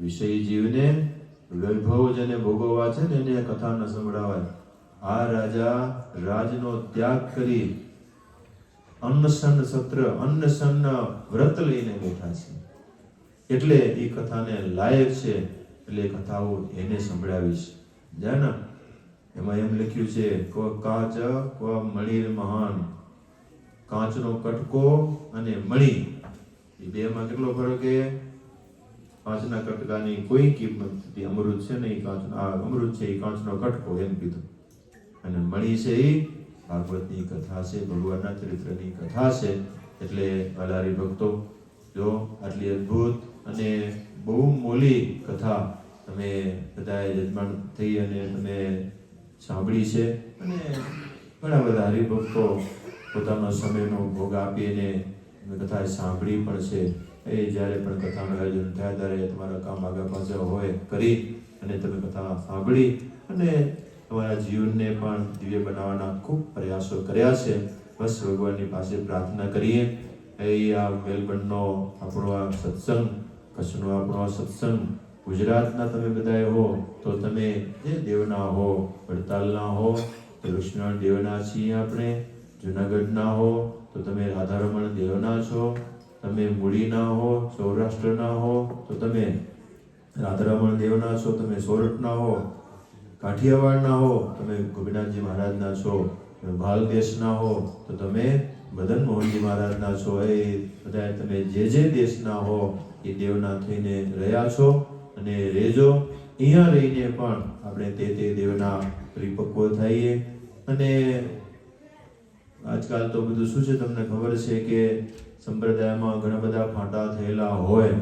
વિષય જીવને વૈભવ જેને ભોગવવા છે ને એને કથા ન સંભળાવાય. આ રાજા રાજનો ત્યાગ કરી અન્નસન સત્ર, અન્નસન વ્રત લઈને બેઠા છે. એટલે એ કથાને લાયક છે, એટલે કથાઓ એને સંભળાવીશ જાને એમાં એમ લખ્યું છે ક કાચ ક મણીર મહાન. કાચનો કટકો અને મણી. એ બેમાં કેટલો ફરક છે? કાચના કટકાની કોઈ કિંમત નથી અમૃત છે ને એ કાચ આ અમૃત છે એ કાચનો કટકો એમ કીધું અને મણી છે એ ભાગવતની કથા છે ભગવાનના ચરિત્રની કથા છે એટલે અલારી ભક્તો જો આટલી અદ્ભુત અને બહુ મોલી કથા તમે બધાએ યજમાન થઈ અને તમે સાંભળી છે અને ઘણા બધા હરિભક્તો પોતાનો સમયનો ભોગ આપીને કથા સાંભળી પણ છે. એ જ્યારે પણ કથાનું આયોજન થાય ત્યારે તમારા કામ આગળ પાસે હોય કરી અને તમે કથા સાંભળી અને તમારા જીવનને પણ દિવ્ય બનાવવાના ખૂબ પ્રયાસો કર્યા છે. બસ ભગવાનની પાસે પ્રાર્થના કરીએ. એ આ મેલબર્નનો આપણો આ સત્સંગ, કચ્છનો આપણો આ સત્સંગ, ગુજરાતના તમે બધાએ હો, તો તમે જે દેવના હો, વડતાલના હો, તો કૃષ્ણ દેવના છીએ આપણે, જુનાગઢના હો, તો તમે રાધારમણ દેવના છો તમે મૂડીના હો સૌરાષ્ટ્રના હો, તો તમે રાધારમણ દેવના છો, તમે સોરઠના હો કાઠિયાવાડના હો, તમે ગોપીનાથજી મહારાજના છો ભાલ દેશના હો, તો તમે મદન મોહનજી મહારાજના છો. એ બધા તમે જે જે દેશના હો, એ દેવના થઈને રહ્યા છો અને રહેજો અહીંયા રહીને પણ આપણે તે તે દેવના પરિપક્વ થઈએ. અને આજકાલ તો બધું શું છે તમને ખબર છે કે સંપ્રદાયમાં ઘણા બધા ફાંટા થયેલા હોય,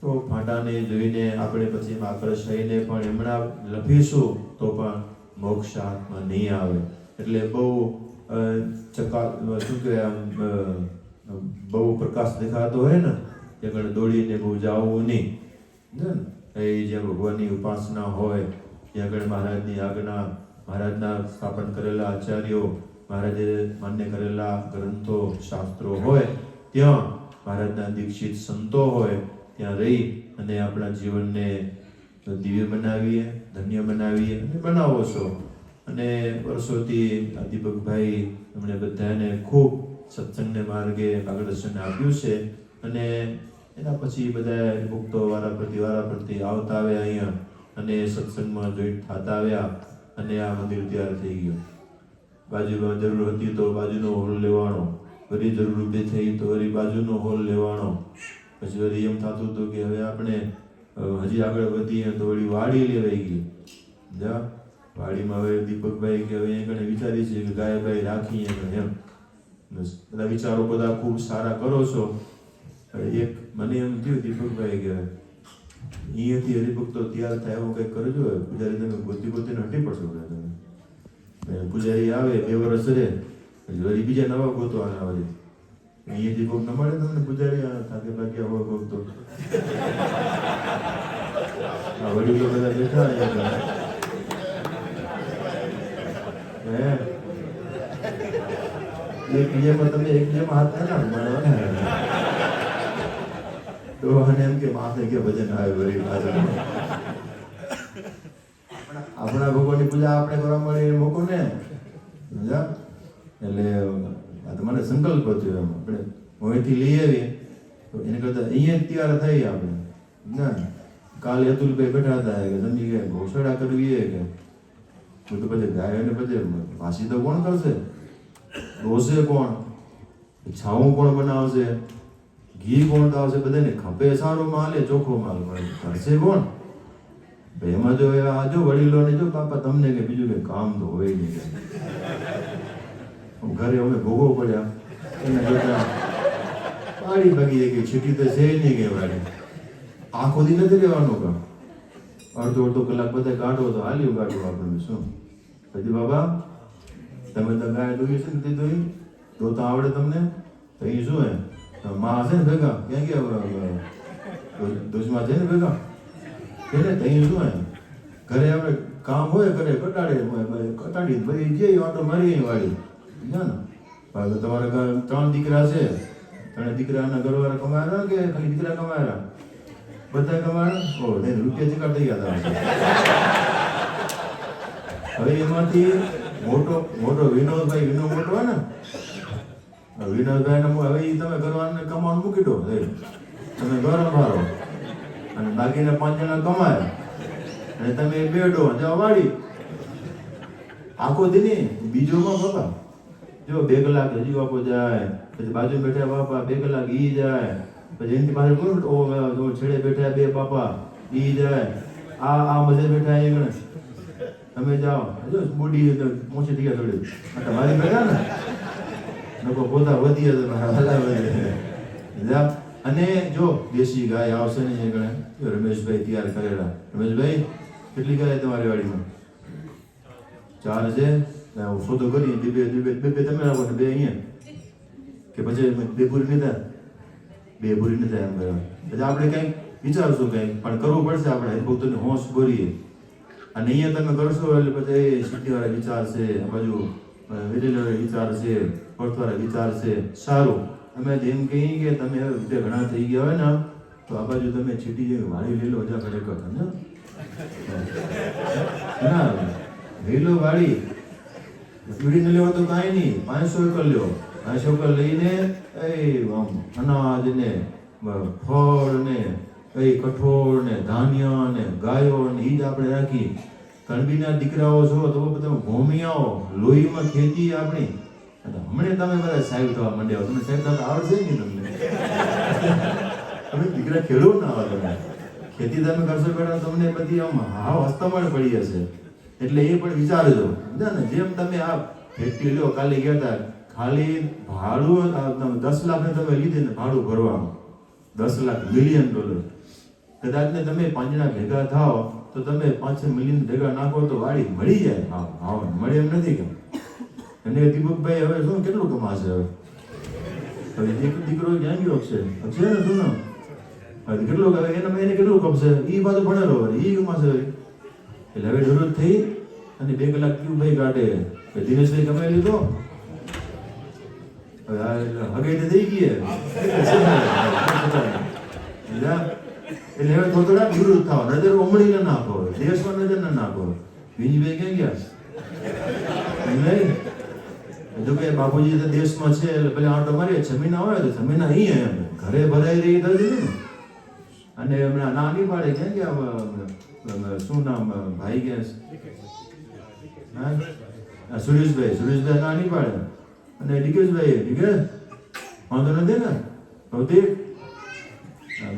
તો ફાંટાને જોઈને આપણે પછી આકર્ષાઈને પણ એમણા લખીશું તો પણ મોક્ષ હાથમાં નહીં આવે એટલે બહુ ચકા શું કહેવાય આમ બહુ પ્રકાશ દેખાતો હોય ને તે આગળ દોડીને બહુ જવું નહીં? એ જે ભગવાનની ઉપાસના હોય ત્યાં આગળ મહારાજની આજ્ઞા, મહારાજના સ્થાપન કરેલા આચાર્યો, મહારાજે માન્ય કરેલા ગ્રંથો, શાસ્ત્રો હોય ત્યાં ભારતના દીક્ષિત સંતો હોય ત્યાં રહી અને આપણા જીવનને દિવ્ય બનાવીએ, ધન્ય બનાવીએ અને બનાવો છો. અને વર્ષોથી દીપકભાઈ એમણે બધાને ખૂબ સત્સંગને માર્ગે માર્ગદર્શન આપ્યું છે અને એના પછી બધા ભુક્તો વારા પ્રતિ વારા પ્રતિ આવતા આવ્યા અહીંયા અને સત્સંગમાં જોઈન્ટ થતા આવ્યા અને આ મંદિર તૈયાર થઈ ગયું. બાજુમાં જરૂર હતી તો બાજુનો હોલ લેવાનો. વળી જરૂર ઊભી થઈ તો વળી બાજુનો હોલ લેવાનો. પછી વળી એમ થતું હતું કે હવે આપણે હજી આગળ વધીએ તો વળી વાડી લેવાઈ ગઈ. જા, વાડીમાં હવે દીપકભાઈ કે હવે એને વિચારી છે કે ગાયભાઈ રાખીએ એમ. બધા વિચારો બધા ખૂબ સારા કરો છો. એક, મને એમ થયું દીપકભાઈ કે અહીંયાથી હરિભક્તો, તૈયાર થાય એવું કંઈક કરજો. પૂજારી તમે ગોતી ગોતીને હટી પડશો તમે. પૂજારી આવે, બે વર્ષ રહે. વળી બીજા નવા ગોતો ગોતવાના વળી અહીંયાથી કોક ન મળે તમને ગુજારી થાકે પાકે આવો કોક તો. વડીલો બધા બેઠા અહીંયા. હે? એક બીજામાં તમે એક બીજામાં હાથ ના તો અને એમ કે, માથે કે ભજન આવે વળી પાછળ? આપણા ભગવાનની પૂજા આપણે કરવા મળે મોકો ને. સમજ્યા? એટલે, આ તો મને સંકલ્પ થયો એમ. આપણે અહીંથી લઈ આવીએ. તો એને કરતા અહીંયા તૈયાર થઈ આપણે. ના, કાલે અતુલભાઈ બેઠા હતા, કે સમજી ગયા ઘોષણા કરવી કે? તો પછી ગાયો ને પછી વાસી તો કોણ કરશે? રોશે કોણ? છાવું કોણ બનાવશે? ઘી કોણ લાવશે બધાને ખપે સારો માલ એ ચોખ્ખો માલ. પણ કરશે કોણ? એમાં જો આ જો વડીલો ને જો બાપા તમને કે બીજું કે કામ તો હોય નહીં. ઘરે અમે ભોગો પડ્યા. એને કરતા પાડી ભાગી કે છૂટી તો છે નહીં કે વાળી આખો દી નથી રહેવાનું કામ. અડધો અડધો કલાક બધા કાઢો તો હાલ્યું કાઢવું આપણને, શું? પછી બાબા, તમે તો ગાય દોઈ છે ને તે દોઈ દોતા આવડે તમને? તો એ શું હે? માં હશે ને ભેગા? ક્યાં ગયા દુશ્મા છે ને ભેગા? એને તઈ શું હે? ઘરે આપણે કામ હોય, ઘરે કટાડે કટાડી બધી જે ઓટો મારી વાળી ના, ને. હવે તમારે ત્રણ દીકરા છે. ત્રણ દીકરાના ઘરવાળા કમાયા કે ખાલી દીકરા કમાયા? બધા કમાયા? ઓ ને રૂપિયા ચીકા થઈ ગયા હતા હવે એમાંથી મોટો મોટો વિનોદભાઈ વિનો મોટો ને? વિનોદભાઈ હવે ઈ તમે કરવાનું કમાવાનું મૂકી દો તમે ઘર સંભાળો. અને બાકીના પાંચ જણા કમાયા. અને તમે બેડો જાઓ વાળી આખો દિને બીજોમાં બાપા જો બે કલાક હજી બાપો જાય, પછી બાજુ બેઠા બાપા, બે કલાક ઈ જાય, પછી એની પાસે કોણ છેડે બેઠા બે બાપા, ઈ જાય, આ આ મજે બેઠા એ ગણ તમે જાઓ. જો બોડી મોછી થઈ ગયા થોડી એટલે મારી બેઠા ને. લોકો પોતા વધી વધે જા. અને જો દેશી ગાય આવશે ને એ ગણે રમેશભાઈ તૈયાર કરેલા. રમેશભાઈ, કેટલી ગાય તમારી વાડીમાં? ચાર છે. હું સોદો કરી બે બે બે બે બે તમે રાખો ને બે અહીંયા કે પછી બે પૂરી નહીં થાય બે પૂરી નહીં થાય એમ કરવા પછી આપણે કંઈક વિચારશું કંઈક પણ કરવું પડશે આપણે હરિભક્તોને હોશ બોરીએ અને અહીંયા તમે કરશો એટલે પછી સિદ્ધિવાળા વિચાર છે બાજુ વિરેલવાળા વિચાર છે પડતવાળા વિચાર છે સારું અમે જેમ કહીએ કે તમે હવે રૂપિયા ઘણા થઈ ગયા હોય ને તો આ બાજુ તમે છીટી જેવી વાળી લઈ લો હજા ખરેખર સમજો ના લીલો વાળી પીડીને લેવો તો કાંઈ નહીં પાંચસો એકર લ્યો પાંચસો એકર લઈને એ અનાજ ને ફળ ને એ કઠોળ ને ધાન્ય ને ગાયો ને ઈ જ આપણે રાખી કણબીના દીકરાઓ છો તો બધા ભૂમિયાઓ લોહીમાં ખેતી આપણી હમણે તમે બધા સાહેબ થવા માંડ્યા હો. તમને સાહેબ થતા આવડશે નહીં તમને તમે દીકરા ખેડૂત ના આવો તમે ખેતી તમે કરશો બેટા તમને બધી આમ હાવ હસ્તમણ પડી હશે એટલે એ પણ વિચારજો સમજ્યા ને? જેમ તમે આ ફેક્ટરી લો, કાલે ગયા હતા ખાલી ભાડું દસ લાખ ને તમે લીધી ને ભાડું ભરવાનું. દસ લાખ મિલિયન ડોલર કદાચ ને તમે પાંચના ભેગા થાવ તો તમે પાંચ મિલિયન ભેગા નાખો તો વાડી મળી જાય. હા હા મળે એમ નથી કેમ અને દીપકભાઈ હવે શું, કેટલું કમાશે હવે? હવે દીક દીકરો જ્ઞાન ગયો છે. છે ને? શું કેટલું એને એને કેટલું કમશે? એ બાજુ ભણેલો હવે એ કમાશે? હવે એટલે હવે જરૂર થઈ અને બે કલાક ક્યુ ભાઈ કાઢે દિનેશભાઈ કમાઈ લીધો. હવે તો થઈ ગઈ એટલે હવે થોડા નિવૃત્ત થાવ. નજર ઉમળી ના નાખો દેશમાં નજર ના નાખો વિજયભાઈ ક્યાં ગયા નહીં જો કે બાપુજી દેશમાં છે, એટલે પેલા આટો મારીએ. જમીન આવે તો જમીન અહીં ઘરે ભરાઈ રહી તો ને. અને હમણાં નાની પાડે ક્યાં ગયા શું નામ ભાઈ આ સુરેશભાઈ સુરેશભાઈ ના નહીં પાડે અને નિકેશભાઈ નિકેશ વાંધો નથી ને? ભૌતિક?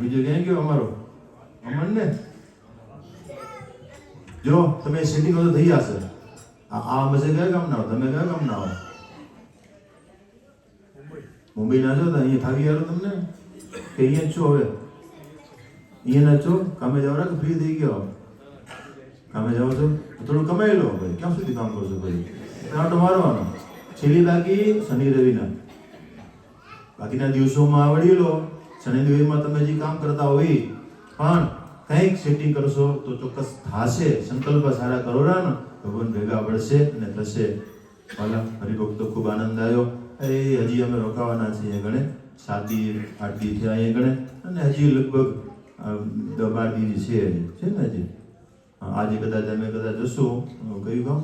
બીજો ક્યાં ગયો અમારો? અમન ને? જો, તમે સિટિંગ તો થઈ જશે. આ મસે કયા ગામના આવો તમે કયા ગામના આવો મુંબઈ ના છો તો અહીંયા થાકી આવ્યો તમને? કે અહીંયા છો હવે? અહીંયા ના છો? કામે જાવ કે ફ્રી થઈ ગયો. કામે જાઓ છો? થોડું કમાઈ લો ભાઈ. ક્યાં સુધી કામ કરશો ભાઈ? આટો મારવાનો. છેલ્લી બાકી શનિ રવિના. બાકીના દિવસોમાં આવડી લો. શનિ રવિમાં તમે જે કામ કરતા હોય, પણ કંઈક સેટિંગ કરશો તો ચોક્કસ થાશે. સંકલ્પ સારા કરો ને ભગવાન ભેગા પડશે અને થશે. વાલા, હરિભક્તો, ખૂબ આનંદ આવ્યો. એ હજી અમે રોકાવાના છીએ ગણે. સાત દી, આઠ દી થયા અહીંયા ગણે. અને હજી લગભગ દસ છે છે ને આજે આજે કદાચ અમે કદાચ જશું કયું ગામ